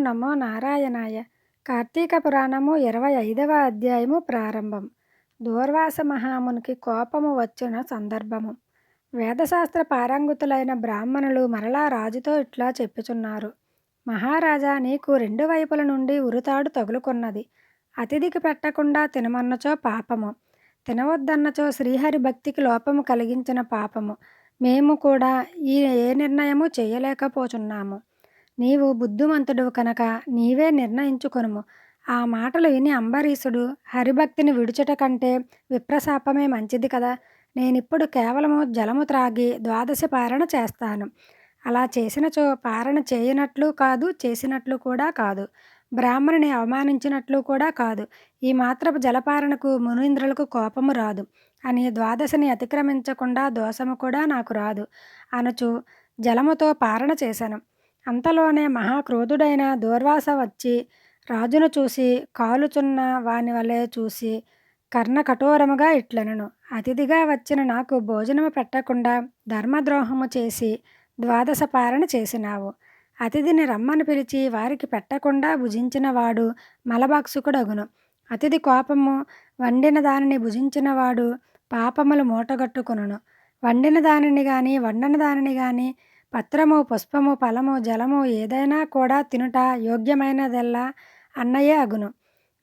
నమో నారాయణాయ. కార్తీక పురాణము ఇరవై ఐదవ అధ్యాయము ప్రారంభం. దూర్వాస మహామునికి కోపము వచ్చిన సందర్భము. వేదశాస్త్ర పారంగుతులైన బ్రాహ్మణులు మరలా రాజుతో ఇట్లా చెప్పుచున్నారు. మహారాజా నీకు రెండు వైపుల నుండి ఉరితాడు తగులుకున్నది. అతిథికి పెట్టకుండా తినమన్నచో పాపము. తినవద్దన్నచో శ్రీహరి భక్తికి లోపము కలిగించిన పాపము. మేము కూడా ఈ ఏ నిర్ణయము చేయలేకపోచున్నాము. నీవు బుద్ధిమంతుడు కనుక నీవే నిర్ణయించుకొనుము. ఆ మాటలు విని అంబరీషుడు హరిభక్తిని విడుచుట కంటే విప్రశాపమే మంచిది కదా. నేనిప్పుడు కేవలము జలము త్రాగి ద్వాదశి పారణ చేస్తాను. అలా చేసినచో పారణ చేయనట్లు కాదు చేసినట్లు కూడా కాదు. బ్రాహ్మణుని అవమానించినట్లు కూడా కాదు. ఈ మాత్రపు జలపారణకు మునీంద్రులకు కోపము రాదు. అని ద్వాదశిని అతిక్రమించకుండా దోషము కూడా నాకు రాదు. అనుచు జలముతో పారణ చేశాను అంతలోనే మహాక్రోధుడైన దూర్వాస వచ్చి రాజును చూసి కాలుచున్న వాని వలె చూసి కర్ణ కఠోరముగా ఇట్లనను. అతిథిగా వచ్చిన నాకు భోజనము పెట్టకుండా ధర్మద్రోహము చేసి ద్వాదశ పారణ చేసినావు. అతిథిని రమ్మని పిలిచి వారికి పెట్టకుండా భుజించినవాడు మలబాక్సుకుడగును. అతిథి కోపము వండిన దానిని భుజించినవాడు పాపములు మూటగట్టుకును వండిన దానిని కానీ వండని దానిని కానీ పత్రము పుష్పము ఫలము జలము ఏదైనా కూడా తినుట యోగ్యమైనదెల్లా? అన్నయే అగును.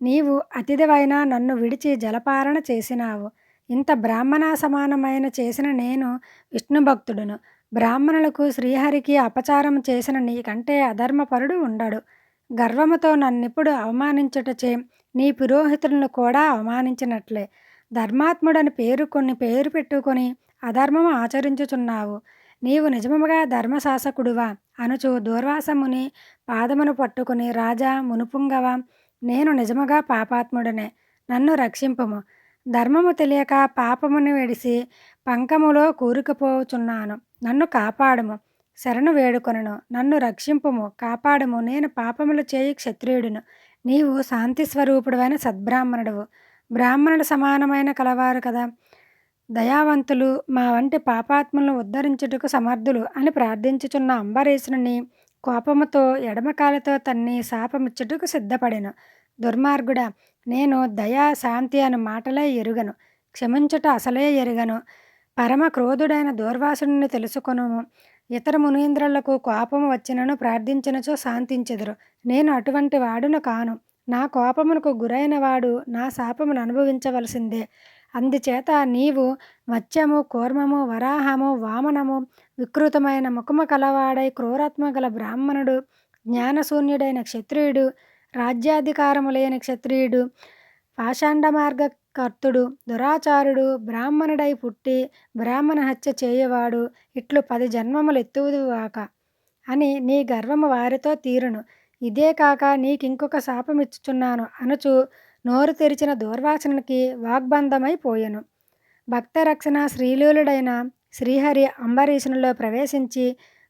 నీవు అతిథివైన నన్ను విడిచి జలపారణ చేసినావు. ఇంత బ్రాహ్మణ సమానమైన చేసిన నేను విష్ణుభక్తుడును. బ్రాహ్మణులకు శ్రీహరికి అపచారం చేసిన నీకంటే అధర్మపరుడు ఉండడు. గర్వముతో నన్నిప్పుడు అవమానించుటచే నీ పురోహితులను కూడా అవమానించినట్లే. ధర్మాత్ముడని పేరు కొన్ని పేరు పెట్టుకొని అధర్మము ఆచరించుచున్నావు. నీవు నిజముగా ధర్మశాసకుడువా? అనుచు దూర్వాసముని పాదమును పట్టుకుని రాజా మునుపుంగవ? నేను నిజముగా పాపాత్ముడనే నన్ను రక్షింపుము. ధర్మము తెలియక పాపమును విడిసి పంకములో కూరుకుపోచున్నాను. నన్ను కాపాడము శరణు వేడుకొనను. నన్ను రక్షింపుము కాపాడము. నేను పాపములు చేయి క్షత్రియుడును. నీవు శాంతి స్వరూపుడువైన సద్బ్రాహ్మణుడువు. బ్రాహ్మణుడు సమానమైన కలవారు కదా? దయావంతులు మా వంటి పాపాత్ములను ఉద్ధరించుటకు సమర్థులు అని ప్రార్థించుచున్న అంబరీషుని కోపముతో ఎడమకాలతో తన్ని శాపమిచ్చుటకు సిద్ధపడెను. దుర్మార్గుడా నేను దయా శాంతి అను మాటలే ఎరుగను. క్షమించుట అసలే ఎరుగను. పరమ క్రోధుడైన దూర్వాసుని తెలుసుకొను. ఇతర మునీంద్రులకు కోపము వచ్చినను ప్రార్థించినచో శాంతించెదరు. నేను అటువంటి వాడును కాను. నా కోపమునకు గురైన వాడు నా శాపమును అనుభవించవలసిందే. అందుచేత నీవు మత్స్యము కూర్మము వరాహము వామనము వికృతమైన ముఖము కలవాడై క్రూరత్మ గల బ్రాహ్మణుడు జ్ఞానశూన్యుడైన క్షత్రియుడు రాజ్యాధికారము లేని క్షత్రియుడు పాషాండ మార్గకర్తుడు దురాచారుడు బ్రాహ్మణుడై పుట్టి బ్రాహ్మణ హత్య చేయవాడు ఇట్లు పది జన్మములు ఎత్తువుదుగాక అని నీ గర్వము వారితో తీరును. ఇదే కాక నీకింకొక శాపమిచ్చుచున్నాను. అనుచు నోరు తెరిచిన దూర్వాసనకి వాగ్బంధమైపోయెను. భక్తరక్షణ శ్రీలీలుడైన శ్రీహరి అంబరీషునిలో ప్రవేశించి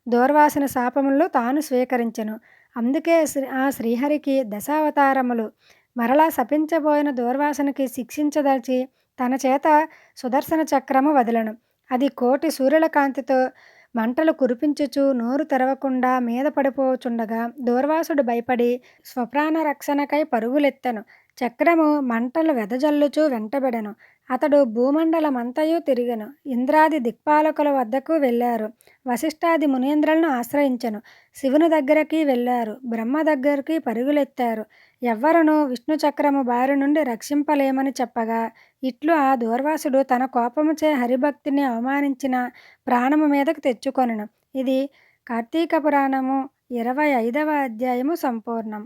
దూర్వాసన శాపములు తాను స్వీకరించెను. అందుకే శ్రీ ఆ శ్రీహరికి దశావతారములు. మరలా శపించబోయిన దూర్వాసనకి శిక్షించదలిచి తన చేత సుదర్శన చక్రము వదలను. అది కోటి సూర్యుల కాంతితో మంటలు కురిపించుచు నోరు తెరవకుండా మీద పడిపోచుండగా దూర్వాసుడు భయపడి స్వప్రాణ రక్షణకై పరుగులెత్తెను. చక్రము మంటలు వెదజల్లుచు వెంటబడెను. అతడు భూమండలమంతయు తిరిగెను. ఇంద్రాది దిక్పాలకుల వద్దకు వెళ్ళారు. వశిష్ఠాది మునీంద్రులను ఆశ్రయించెను. శివుని దగ్గరికి వెళ్ళారు. బ్రహ్మ దగ్గరికి పరుగులెత్తారు. ఎవ్వరును విష్ణు చక్రము బారి నుండి రక్షింపలేమని చెప్పగా ఇట్లు ఆ దూర్వాసుడు తన కోపముచే హరిభక్తిని అవమానించిన ప్రాణము మీదకు తెచ్చుకొనెను. ఇది కార్తీక పురాణము ఇరవై ఐదవ అధ్యాయము సంపూర్ణం.